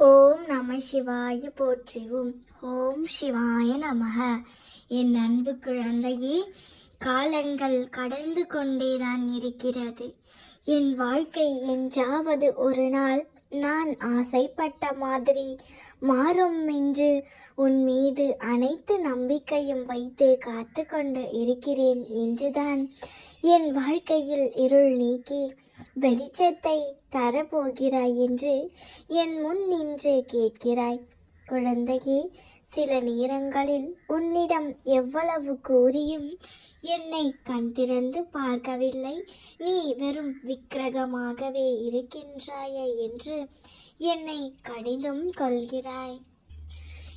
ஓம் நம சிவாய போற்றிவோம். ஓம் சிவாய நமக. என் அன்பு குழந்தையே காலங்கள் கடந்து கொண்டேதான் இருக்கிறது. என் வாழ்க்கை என்றாவது ஒரு நாள் நான் ஆசைப்பட்ட மாதிரி மாறும் என்று உன் மீது அனைத்து நம்பிக்கையும் வைத்து காத்து கொண்டு இருக்கிறேன் என்றுதான் என் வாழ்க்கையில் இருள் நீக்கி வெளிச்சத்தை தரப்போகிறாய் என்று என் முன் நின்று கேட்கிறாய். குழந்தையே சில நேரங்களில் உன்னிடம் எவ்வளவு கூறியும் என்னை கண் திறந்து பார்க்கவில்லை. நீ வெறும் விக்கிரகமாகவே இருக்கின்றாயே என்று என்னை கடிதம் கொள்கிறாய்.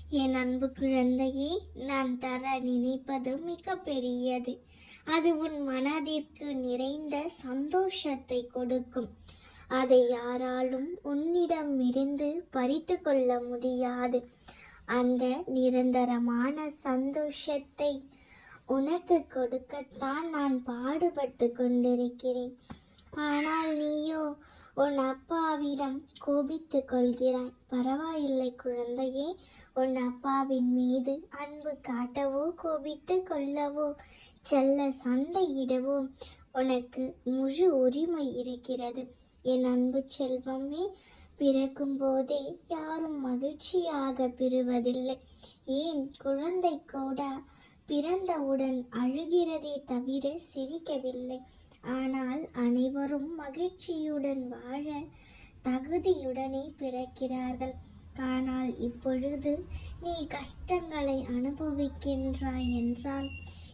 என் அன்பு குழந்தையே நான் தர நினைப்பது மிக பெரியது. அது உன் மனதிற்கு நிறைந்த சந்தோஷத்தை கொடுக்கும். அதை யாராலும் உன்னிடமிருந்து பறித்து கொள்ள முடியாது. அந்த நிரந்தரமான சந்தோஷத்தை உனக்கு கொடுக்கத்தான் நான் பாடுபட்டு கொண்டிருக்கிறேன். ஆனால் நீயோ உன் அப்பாவிடம் கோபித்து கொள்கிறாய். பரவாயில்லை குழந்தையே உன் அப்பாவின் மீது அன்பு காட்டவோ கோபித்து கொள்ளவோ செல்ல சண்டையிடவோ உனக்கு முழு உரிமை இருக்கிறது. என் அன்பு செல்வமே பிறக்கும் போதே யாரும் மகிழ்ச்சியாக பெறுவதில்லை ஏன் குழந்தை கூட பிறந்தவுடன் அழுகிறதே தவிர சிரிக்கவில்லை. ஆனால் அனைவரும் மகிழ்ச்சியுடன் வாழ தகுதியுடனே பிறக்கிறார்கள். ஆனால் இப்பொழுது நீ கஷ்டங்களை அனுபவிக்கின்றாய் என்றால்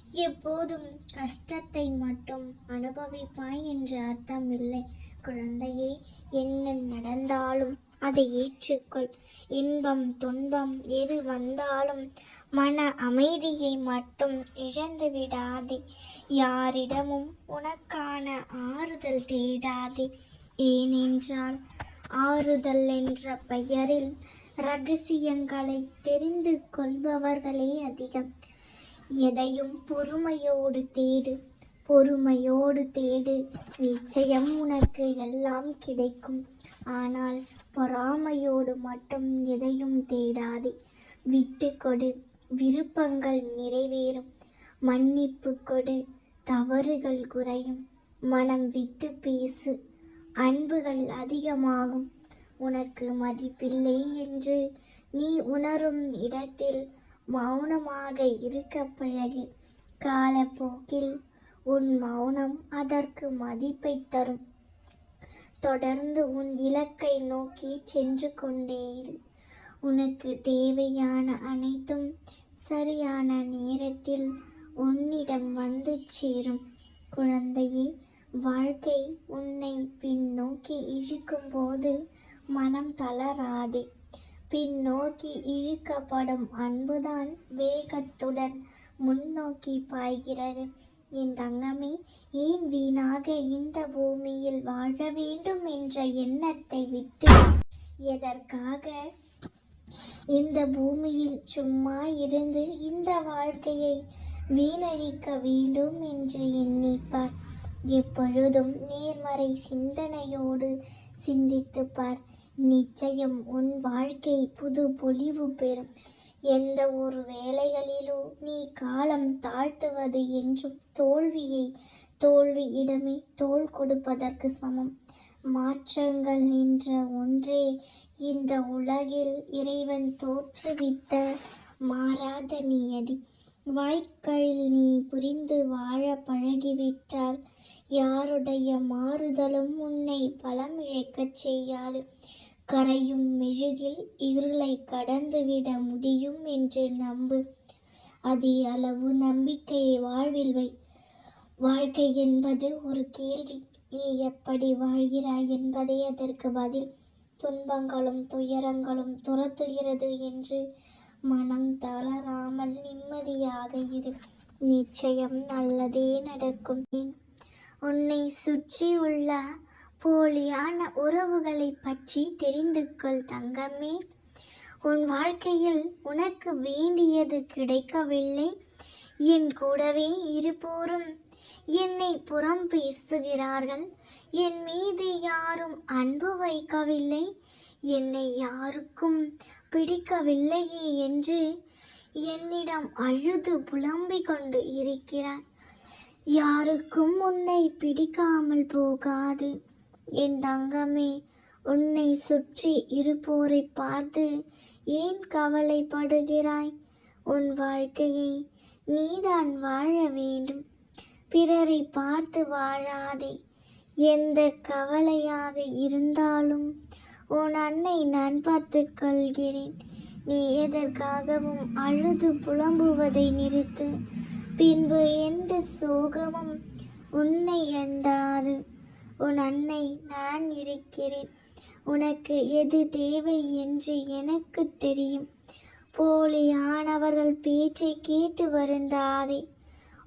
எப்போதும் கஷ்டத்தை மட்டும் அனுபவிப்பாய் என்று அர்த்தம் இல்லை குழந்தையே என்ன நடந்தாலும் அதை ஏற்றுக்கொள். இன்பம் துன்பம் எது வந்தாலும் மன அமைதியை மட்டும் இழந்து விடாதே. யாரிடமும் உனக்கான ஆறுதல் தேடாதே. ஏனென்றால் ஆறுதல் என்ற பெயரில் ரகசியங்களை தெரிந்து கொள்பவர்களே அதிகம். எதையும் பொறுமையோடு தேடு பொறுமையோடு தேடு. நிச்சயம் உனக்கு எல்லாம் கிடைக்கும். ஆனால் பொறாமையோடு மட்டும் எதையும் தேடாதே. விட்டு கொடு. விருப்பங்கள் நிறைவேறும். மன்னிப்பு கொடு. தவறுகள் குறையும். மனம் விட்டு பேசு. அன்புகள் அதிகமாகும். உனக்கு மதிப்பில்லை என்று நீ உணரும் இடத்தில் மௌனமாக இருக்க பழகு காலப்போக்கில் உன் மௌனம் அதற்கு மதிப்பை தரும். தொடர்ந்து உன் இலக்கை நோக்கி சென்று கொண்டே இரு. உனக்கு தேவையான அனைத்தும் சரியான நேரத்தில் உன்னிடம் வந்து சேரும். குழந்தையே வாழ்க்கை உன்னை பின்னோக்கி இழுக்கும்போது மனம் தளராதே. பின்னோக்கி இழுக்கப்படும் அன்புதான் வேகத்துடன் முன்னோக்கி பாய்கிறது. என் தங்கமே ஏன் வீணாக இந்த பூமியில் வாழ வேண்டும் என்ற எண்ணத்தை விட்டு எதற்காக? இந்த பூமியில் சும்மா இருந்து இந்த வாழ்க்கையை வீணழிக்க வேண்டும் என்று எண்ணிப்பார். எப்பொழுதும் நேர்மறை சிந்தனையோடு சிந்தித்துப்பார். பார் நிச்சயம் உன் வாழ்க்கை புது பொலிவு பெறும். எந்த ஒரு வேலைகளிலோ நீ காலம் தாழ்த்துவது என்றும் தோல்வியை தோல்வியிடமே தோள் கொடுப்பதற்கு சமம். மாற்றங்கள் என்ற ஒன்றே இந்த உலகில் இறைவன் தோற்றுவித்த மாறாத நியதி. வாய்க்களில் நீ புரிந்து வாழ பழகிவிட்டால் யாருடைய மாறுதலும் உன்னை பலம் இழக்கச் செய்யாது. கரையும் மெழுகில் இருளை கடந்துவிட முடியும் என்று நம்பு. அதே அளவு நம்பிக்கையை வாழ்வில் வை. வாழ்க்கை என்பது ஒரு கேள்வி. நீ எப்படி வாழ்கிறாய் என்பதே அதற்கு பதில். துன்பங்களும் துயரங்களும் துரத்துகிறது என்று மனம் தளராமல் நிம்மதியாக இரு. நிச்சயம் நல்லதே நடக்கும். உன்னை சுற்றி உள்ள போலியான உறவுகளை பற்றி தெரிந்து கொள் தங்கமே. உன் வாழ்க்கையில் உனக்கு வேண்டியது கிடைக்கவில்லை. என் கூடவே இருப்போரும் என்னை புறம் பேசுகிறார்கள். என் மீது யாரும் அன்பு வைக்கவில்லை. என்னை யாருக்கும் பிடிக்கவில்லையே என்று என்னிடம் அழுது புலம்பிக் கொண்டு இருக்கிறான் யாருக்கும் உன்னை பிடிக்காமல் போகாது. என் தங்கமே உன்னை சுற்றி இருப்போரை பார்த்து ஏன் கவலைப்படுகிறாய்? உன் வாழ்க்கையை நீதான் வாழ வேண்டும். பிறரை பார்த்து வாழாதே. எந்த கவலையாக இருந்தாலும் உன் அன்னை நான் பார்த்து கொள்கிறேன். நீ எதற்காகவும் அழுது புலம்புவதை நிறுத்து. பின்பு எந்த சோகமும் உன்னை அண்டாது உன் அன்னை நான் இருக்கிறேன். உனக்கு எது தேவை என்று எனக்கு தெரியும். போலியானவர்கள் பேச்சை கேட்டு வருந்தாதே.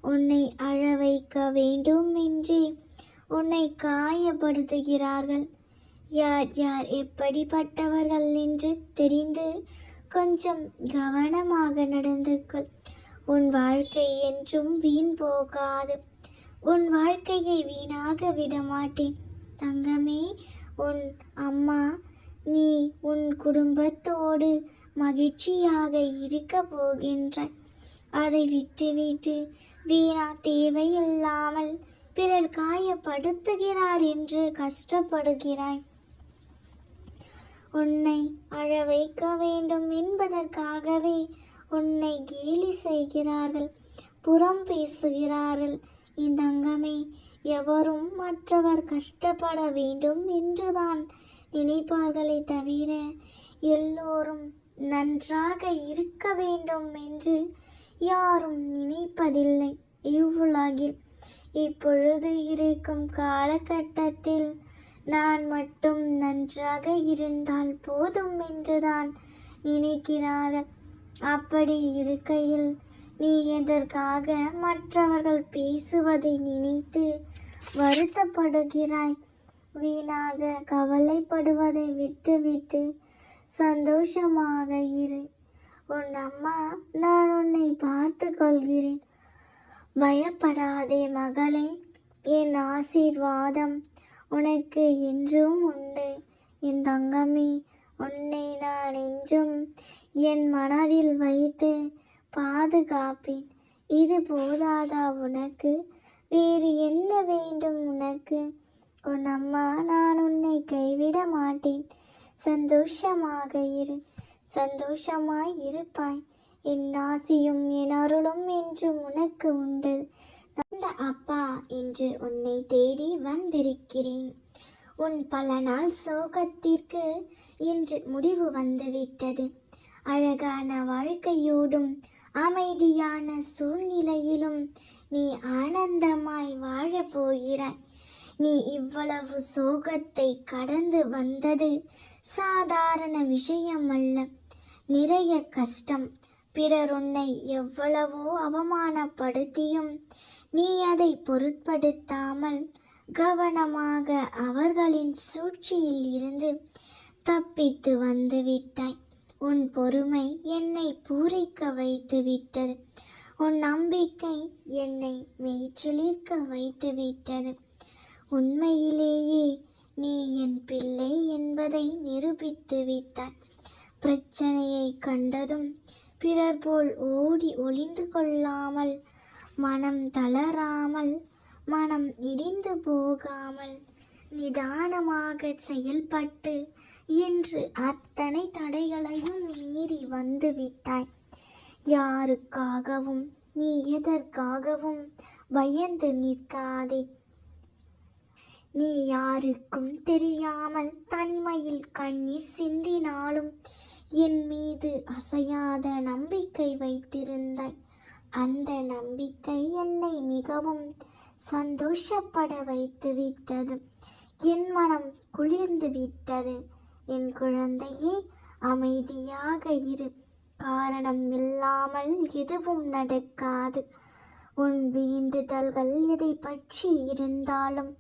உன்னை அழ வைக்க வேண்டும் என்றே உன்னை காயப்படுத்துகிறார்கள். யார் யார் எப்படிப்பட்டவர்கள் என்று தெரிந்து கொஞ்சம் கவனமாக நடந்து கொள் உன் வாழ்க்கை என்றும் வீண் போகாது. உன் வாழ்க்கையை வீணாக விடமாட்டேன் தங்கமே உன் அம்மா நீ உன் குடும்பத்தோடு மகிழ்ச்சியாக இருக்க போகின்றாய். அதை விட்டுவிட்டு வீணா தேவையில்லாமல் பிறர் காயப்படுத்துகிறார் என்று கஷ்டப்படுகிறாய். உன்னை அழ வைக்க வேண்டும் என்பதற்காகவே உன்னை கேலி செய்கிறார்கள் புறம் பேசுகிறார்கள் இந்த தங்கமே எவரும் மற்றவர் கஷ்டப்பட வேண்டும் என்றுதான் நினைப்பார்களே தவிர எல்லோரும் நன்றாக இருக்க வேண்டும் என்று யாரும் நினைப்பதில்லை. இவ்வுலகில் இப்பொழுது இருக்கும் காலகட்டத்தில் நான் மட்டும் நன்றாக இருந்தால் போதும் என்றுதான் நினைக்கிறார்கள். அப்படி இருக்கையில் நீ எதற்காக மற்றவர்கள் பேசுவதை நினைத்து வருத்தப்படுகிறாய்? வீணாக கவலைப்படுவதை விட்டுவிட்டு சந்தோஷமாக இரு. உன் அம்மா நான் உன்னை பார்த்து கொள்கிறேன். பயப்படாதே மகளே. என் ஆசீர்வாதம் உனக்கு என்றும் உண்டு. என் தங்கமே உன்னை நான் என்றும் என் மனதில் வைத்து பாதுகாப்பேன். இது போதாதா உனக்கு? வேறு என்ன வேண்டும் உனக்கு? உன் அம்மா நான் உன்னை கைவிட மாட்டேன். சந்தோஷமாக இரு. சந்தோஷமாய் இருப்பாய். என் ஆசியும் என் அருளும் என்று உனக்கு உண்டு. அந்த அப்பா என்று உன்னை தேடி வந்திருக்கிறேன். உன் பல நாள் சோகத்திற்கு இன்று முடிவு வந்துவிட்டது. அழகான வாழ்க்கையோடும் அமைதியான சூழ்நிலையிலும் நீ ஆனந்தமாய் வாழப் போகிறாய் நீ இவ்வளவு சோகத்தை கடந்து வந்தது சாதாரண விஷயமல்ல. நிறைய கஷ்டம். பிறர் உன்னை எவ்வளவோ அவமானப்படுத்தியும் நீ அதை பொருட்படுத்தாமல் கவனமாக அவர்களின் சூழ்ச்சியில் இருந்து தப்பித்து வந்துவிட்டாய். உன் பொறுமை என்னை பூரிக்க வைத்து விட்டது உன் நம்பிக்கை என்னை மெய்ச்சிலிர்க்க வைத்து விட்டது உண்மையிலேயே நீ என் பிள்ளை என்பதை நிரூபித்து விட்டாய். பிரச்சனையை கண்டதும் பிறர் போல் ஓடி ஒளிந்து கொள்ளாமல் மனம் தளராமல் மனம் இடிந்து போகாமல் நிதானமாக செயல்பட்டு இன்று அத்தனை தடைகளையும் மீறி வந்து விட்டாய் யாருக்காகவும் நீ எதற்காகவும் பயந்து நிற்காதே. நீ யாருக்கும் தெரியாமல் தனிமையில் கண்ணீர் சிந்தினாலும் என் மீது அசையாத நம்பிக்கை வைத்திருந்தாய். அந்த நம்பிக்கை என்னை மிகவும் சந்தோஷப்பட வைத்து விட்டது என் மனம் குளிர்ந்து விட்டது. என் குழந்தையே அமைதியாக இரு. காரணம் இல்லாமல் எதுவும் நடக்காது. உன் வேண்டுதல்கள் எதை பற்றி இருந்தாலும்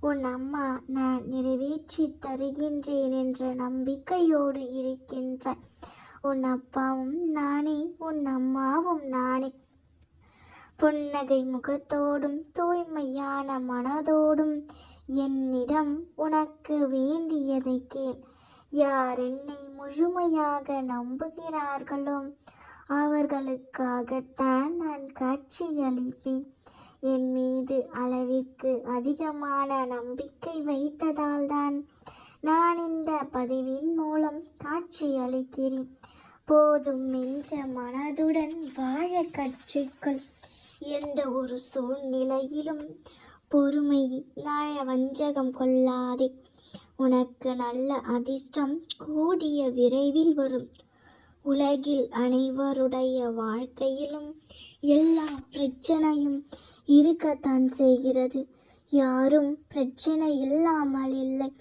உன் அம்மா நான் நிறைவேற்றி தருகின்றேன் என்ற நம்பிக்கையோடு இருக்கின்ற உன் அப்பாவும் நானே உன் அம்மாவும் நானே. புன்னகை முகத்தோடும் தூய்மையான மனதோடும் என்னிடம் உனக்கு வேண்டியதை கேள். யார் என்னை முழுமையாக நம்புகிறார்களோ அவர்களுக்காகத்தான் நான் காட்சியளிப்பேன். என் மீது அளவிற்கு அதிகமான நம்பிக்கை வைத்ததால்தான் நான் இந்த பதிவின் மூலம் காட்சியளிக்கிறேன். போதும் மிஞ்ச மனதுடன் வாழ கற்றுக்கள். எந்த ஒரு சூழ்நிலையிலும் பொறுமை நாய வஞ்சகம் கொள்ளாதே. உனக்கு நல்ல அதிர்ஷ்டம் கூடிய விரைவில் வரும். உலகில் அனைவருடைய வாழ்க்கையிலும் எல்லா பிரச்சனையும் இருக்கத்தான் செய்கிறது. யாரும் பிரச்சனை இல்லாமல் இல்லை.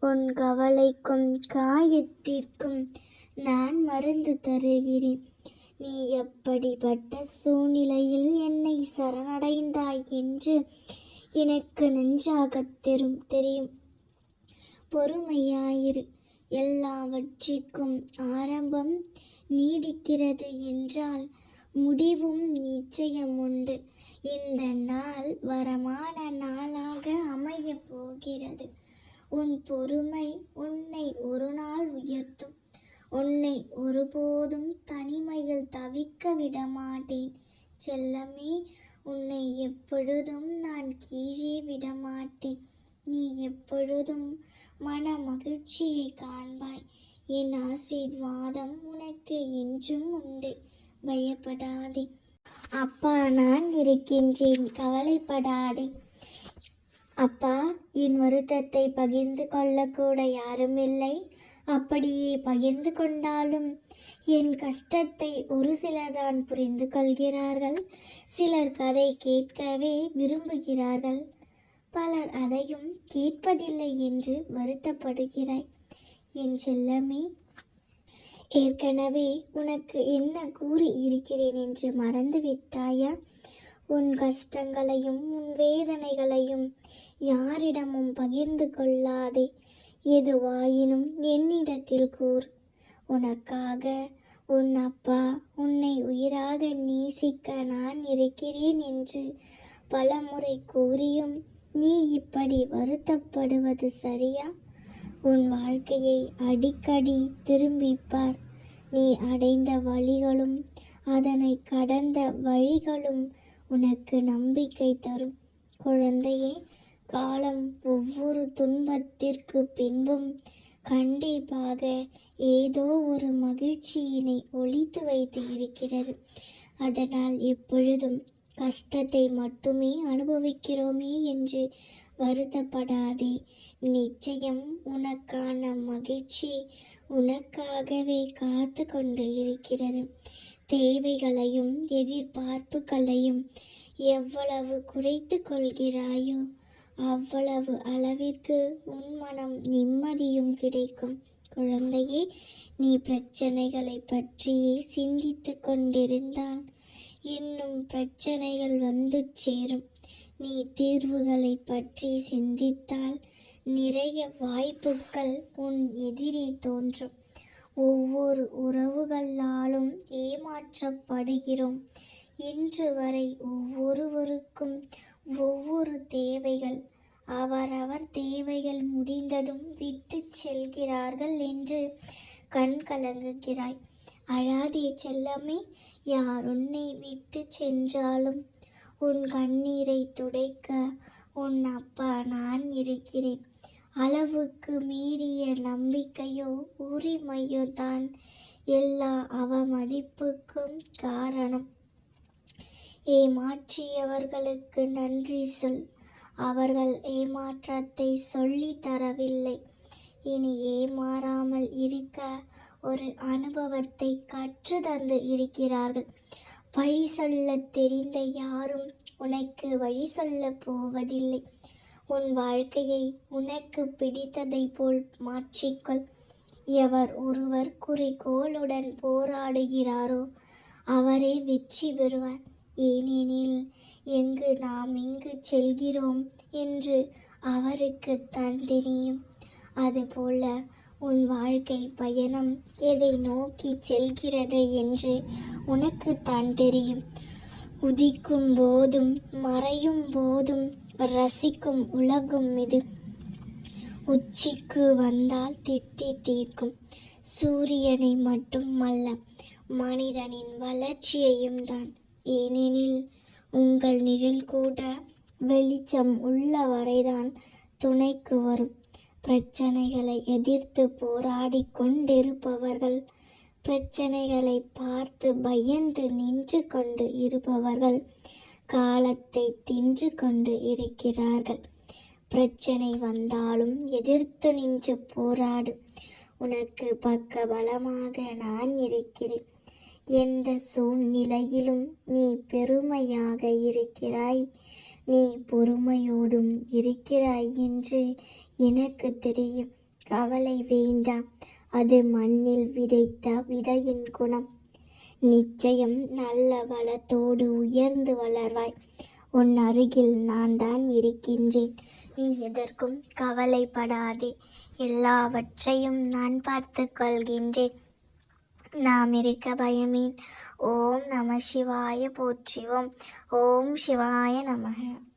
உன் கவலைக்கும் காயத்திற்கும் நான் மருந்து தருகிறேன். நீ எப்படிப்பட்ட சூழ்நிலையில் என்னை சரணடைந்தாய் என்று எனக்கு நன்றாகத் தெரும் தெரியும். பொறுமையாயிரு. எல்லாவற்றிற்கும் ஆரம்பம் நீடிக்கிறது என்றால் முடிவும் நிச்சயம் உண்டு இந்த நாள் வரமான நாளாக அமைய போகிறது. உன் பொறுமை உன்னை ஒரு நாள் உயர்த்தும். உன்னை ஒருபோதும் தனிமையில் தவிக்க விட மாட்டேன் செல்லமே உன்னை எப்பொழுதும் நான் கீழே விட மாட்டேன் நீ எப்பொழுதும் மன மகிழ்ச்சியை காண்பாய். என் ஆசீர்வாதம் உனக்கு என்றும் உண்டு. பயப்படாதே. அப்பா நான் இருக்கின்றேன். கவலைப்படாதே. அப்பா என் வருத்தத்தை பகிர்ந்து கொள்ளக்கூட யாரும் இல்லை அப்படியே பகிர்ந்து கொண்டாலும் என் கஷ்டத்தை ஒரு சிலர்தான் புரிந்து கொள்கிறார்கள் சிலர் கதை கேட்கவே விரும்புகிறார்கள். பலர் அதையும் கேட்பதில்லை என்று வருத்தப்படுகிறாய். என் செல்லமே ஏற்கனவே உனக்கு என்ன கூறி இருக்கிறேன் என்று மறந்துவிட்டாயா? உன் கஷ்டங்களையும் உன் வேதனைகளையும் யாரிடமும் பகிர்ந்து கொள்ளாதே. எதுவாயினும் என்னிடத்தில் கூர் உனக்காக உன் அப்பா உன்னை உயிராக நேசிக்க நான் இருக்கிறேன் என்று பலமுறை கூறியும் நீ இப்படி வருத்தப்படுவது சரியா? உன் வாழ்க்கையை அடிக்கடி திரும்பி பார் நீ அடைந்த வழிகளும் அதனை கடந்த வழிகளும் உனக்கு நம்பிக்கை தரும். குழந்தையே காலம் ஒவ்வொரு துன்பத்திற்கு பின்பும் கண்டிப்பாக ஏதோ ஒரு மகிழ்ச்சியினை ஒழித்து வைத்து இருக்கிறது. அதனால் எப்பொழுதும் கஷ்டத்தை மட்டுமே அனுபவிக்கிறோமே என்று வருத்தப்படாதே. நிச்சயம் உனக்கான மகிழ்ச்சி உனக்காகவே காத்து கொண்டு இருக்கிறது. தேவைகளையும் எதிர்பார்ப்புகளையும் எவ்வளவு குறைத்து கொள்கிறாயோ அவ்வளவு அளவிற்கு உன் மனம் நிம்மதியும் கிடைக்கும். குழந்தையே நீ பிரச்சனைகளை பற்றியே சிந்தித்து கொண்டிருந்தால் இன்னும் பிரச்சனைகள் வந்து சேரும். நீ தீர்வுகளை பற்றி சிந்தித்தால் நிறைய வாய்ப்புகள் உன் எதிரே தோன்றும். ஒவ்வொரு உறவுகளாலும் ஏமாற்றப்படுகிறோம். இன்று வரை ஒவ்வொருவருக்கும் ஒவ்வொரு தேவைகள் அவரவர் தேவைகள் முடிந்ததும் விட்டு செல்கிறார்கள் என்று கண் கலங்குகிறாய். அழாதே செல்லமே யார் உன்னை விட்டு சென்றாலும் உன் கண்ணீரை துடைக்க உன் அப்பா நான் இருக்கிறேன். அளவுக்கு மீறிய நம்பிக்கையோ உரிமையோ தான் எல்லா அவமதிப்புக்கும் காரணம். ஏமாற்றியவர்களுக்கு நன்றி சொல். அவர்கள் ஏமாற்றத்தை சொல்லி தரவில்லை. இனி ஏமாறாமல் இருக்க ஒரு அனுபவத்தை கற்று தந்து இருக்கிறார்கள். வழி சொல்ல தெரிந்த யாரும் உனக்கு வழி சொல்ல போவதில்லை. உன் வாழ்க்கையை உனக்கு பிடித்ததை போல் மாற்றிக்கொள். எவர் ஒருவர் குறிக்கோளுடன் போராடுகிறாரோ அவரே வெற்றி பெறுவார். ஏனெனில் எங்கு நாம் எங்கு செல்கிறோம் என்று அவருக்கு தான் தெரியும். அதுபோல உன் வாழ்க்கை பயணம் எதை நோக்கி செல்கிறது என்று உனக்கு தான் தெரியும். உதிக்கும் போதும் மறையும் போதும் ரசிக்கும் உலகம் இது. உச்சிக்கு வந்தால் திட்டி தீர்க்கும். சூரியனை மட்டும் அல்ல மனிதனின் வளர்ச்சியையும் தான். ஏனெனில் உங்கள் நிழல் கூட வெளிச்சம் உள்ள வரைதான் துணைக்கு வரும். பிரச்சனைகளை எதிர்த்து போராடி கொண்டிருப்பவர்கள் பிரச்சனைகளை பார்த்து பயந்து நின்று கொண்டு இருப்பவர்கள் காலத்தை தின்று கொண்டு இருக்கிறார்கள். பிரச்சனை வந்தாலும் எதிர்த்து நின்று போராடு. உனக்கு பக்க பலமாக நான் இருக்கிறேன். எந்த சூழ்நிலையிலும் நீ பெருமையாக இருக்கிறாய். நீ பொறுமையோடும் இருக்கிறாய் என்று எனக்கு தெரியும். கவலை வேண்டாம். அது மண்ணில் விதைத்த விதையின் குணம். நிச்சயம் நல்ல வளத்தோடு உயர்ந்து வளர்வாய். உன் அருகில் நான் தான் இருக்கின்றேன். நீ எதற்கும் கவலைப்படாதே. எல்லாவற்றையும் நான் பார்த்து கொள்கின்றேன். நாம் இருக்க பயமேன். ஓம் நம சிவாய போற்றிவோம் ஓம் சிவாய நமக.